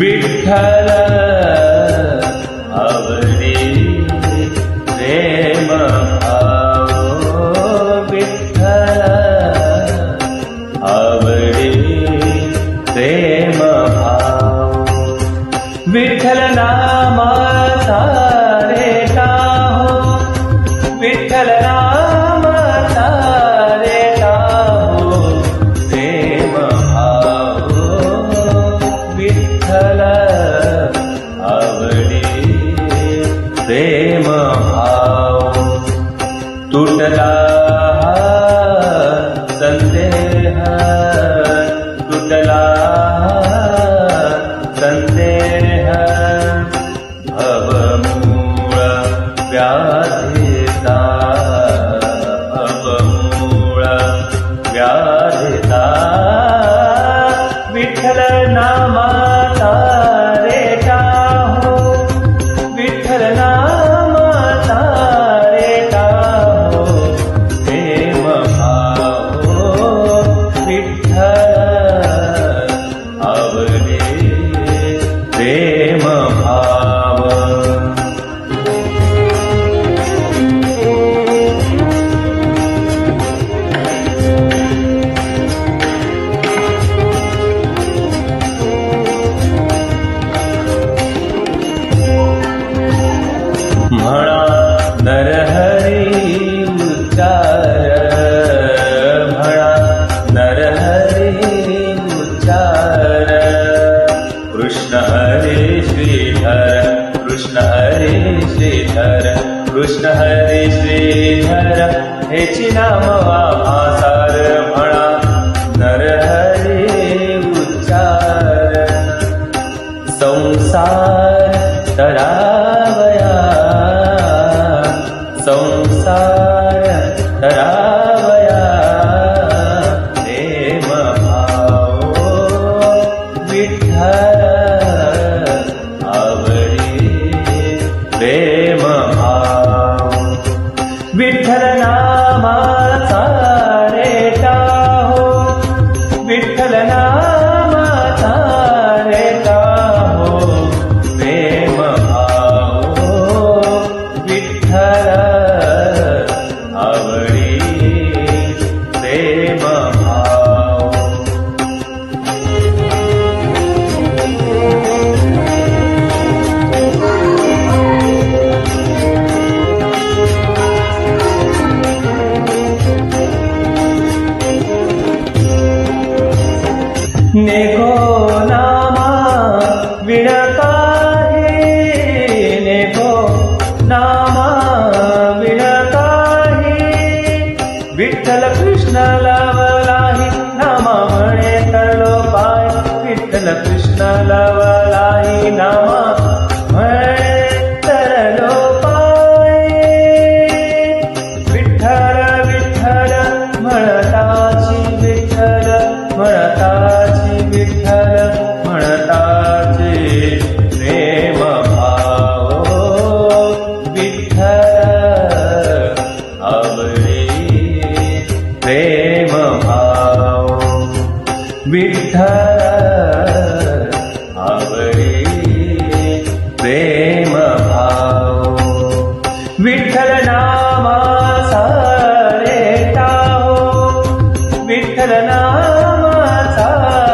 विठ्ठल आवडे प्रेम भाव विठ्ठल आवडे प्रेम भाव विठ्ठल नामा सारे हो विठ्ठल नाम प्रेम भाव तुटला नर हरे उच्चार कृष्ण हरे श्रीधर कृष्ण हरे श्रीधर कृष्ण हरे श्रीधर। हे चि नाम माभासारभणा नर हरे उच्चार संसार नेको नामा विळताहे नेको नामा विताहे विठ्ठल कृष्ण लवलाहि नामा मणे लाव विठ्ठल कृष्ण प्रेम भाव विठ्ठल आवडे प्रेम भाव विठ्ठल नामा सारे टाहो विठ्ठल नामा सारे